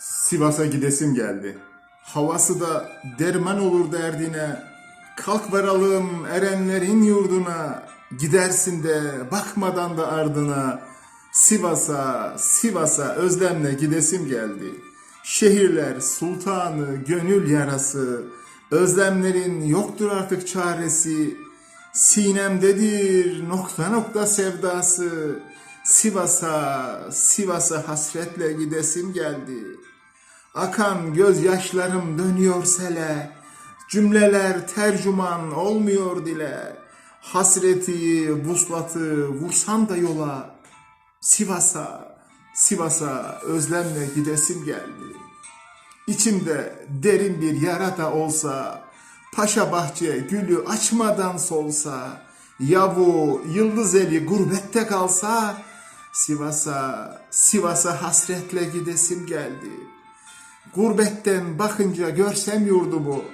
Sivas'a gidesim geldi. Havası da derman olur derdine. Kalk varalım erenlerin yurduna. Gidersin de bakmadan da ardına. Sivas'a, Sivas'a özlemle gidesim geldi. Şehirler sultanı, gönül yarası. Özlemlerin yoktur artık çaresi. Sinemdedir nokta nokta sevdası. Sivas'a, Sivas'a hasretle gidesim geldi. Akan gözyaşlarım dönüyor sele. Cümleler tercüman olmuyor dile. Hasreti, vuslatı vursan da yola. Sivas'a, Sivas'a özlemle gidesim geldi. İçimde derin bir yara da olsa, Paşa bahçe gülü açmadan solsa, ya bu yıldız eli gurbette kalsa, Sivas'a, Sivas'a hasretle gidesim geldi. Gurbetten bakınca görsem yurdumu,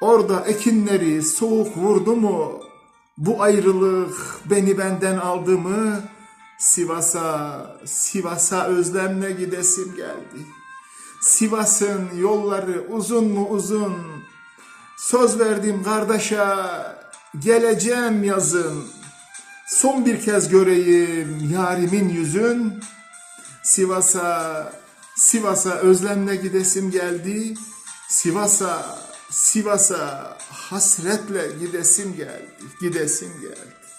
orada ekinleri soğuk vurdu mu, bu ayrılık beni benden aldı mı, Sivas'a, Sivas'a özlemle gidesim geldi. Sivas'ın yolları uzun mu uzun, Söz verdim kardeşe geleceğim yazın. Son bir kez göreyim yarimin yüzün. Sivas'a, Sivas'a özlemle gidesim geldi. Sivas'a, Sivas'a hasretle gidesim geldi. Gidesim geldi.